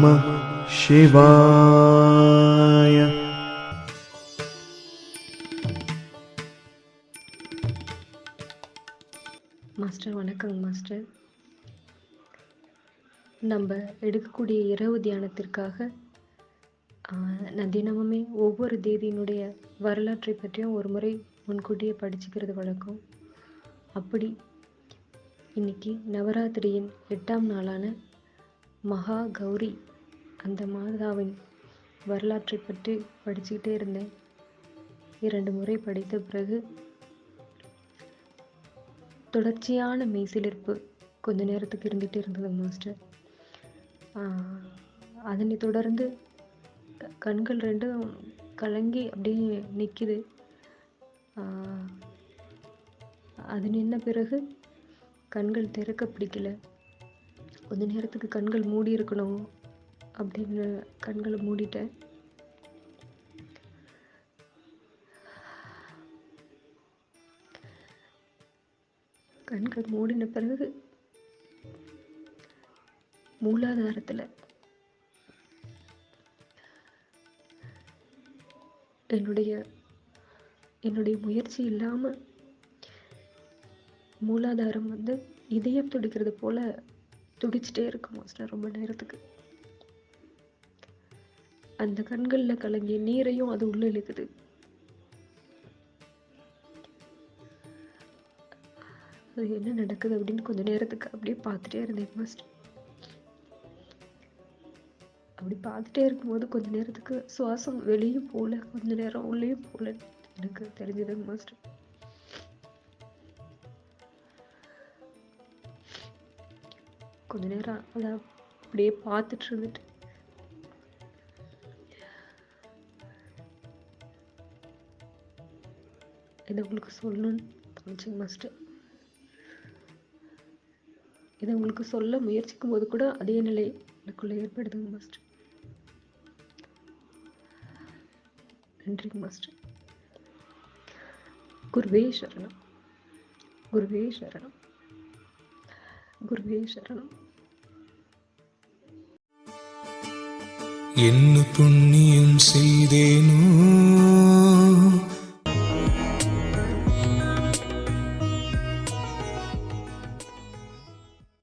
நம சிவாய மாஸ்டர் வணக்கங்க மாஸ்டர். நம்ம எடுக்கக்கூடிய இரவு தியானத்திற்காக நான் தினமுமே ஒவ்வொரு தேதியினுடைய வரலாற்றை பற்றியும் ஒரு முறை முன்கூட்டியே படிச்சுக்கிறது வழக்கம். அப்படி இன்னைக்கு நவராத்திரியின் எட்டாம் நாளான மகா கௌரி. அந்த மாதாவின் வரலாற்றை பற்றி படிச்சுக்கிட்டே இருந்தேன். இரண்டு முறை படித்த பிறகு தொடர்ச்சியான மெய்சிலிருப்பு கொஞ்ச நேரத்துக்கு இருந்துகிட்டே இருந்தது மாஸ்டர். அதனை தொடர்ந்து கண்கள் ரெண்டும் கலங்கி அப்படியே நிற்கிது அது நின்ன பிறகு கண்கள் திறக்க பிடிக்கல. கொஞ்ச நேரத்துக்கு கண்கள் மூடி இருக்கணும் அப்படின்னு கண்களை மூடிட்டேன். கண்கள் மூடின பிறகு மூலாதாரத்தில் என்னுடைய என்னுடைய முயற்சி இல்லாமல் மூலாதாரம் வந்து இதயம் துடிக்கிறது போல துடிச்சிட்டே இருக்கும் மாஸ்டர் ரொம்ப நேரத்துக்கு. அந்த கண்களில் கலங்கிய நீரையும் அது உள்ள இழுக்குது. அது என்ன நடக்குது அப்படின்னு கொஞ்ச நேரத்துக்கு அப்படியே பார்த்துட்டே இருந்தேன் மாஸ்டர் அப்படி பார்த்துட்டே இருக்கும்போது கொஞ்ச நேரத்துக்கு சுவாசம் வெளியும் போகல கொஞ்ச நேரம் உள்ளேயும் போகல எனக்கு தெரிஞ்சதுங்க மாஸ்டர் கொஞ்ச நேரம் அதை அப்படியே பார்த்துட்டு இருந்துட்டு. இதை உங்களுக்கு சொல்லணும்னு தோணுச்சுங்க மாஸ்டர் இதை உங்களுக்கு சொல்ல முயற்சிக்கும் போது கூட அதே நிலை எனக்குள்ளே ஏற்படுதுங்க மாஸ்டர் நன்றிங்க மாஸ்டர் குருவே சரணம். குருவே சரணம். குருவே சரணம். என்ன புண்ணியம் செய்தேனோ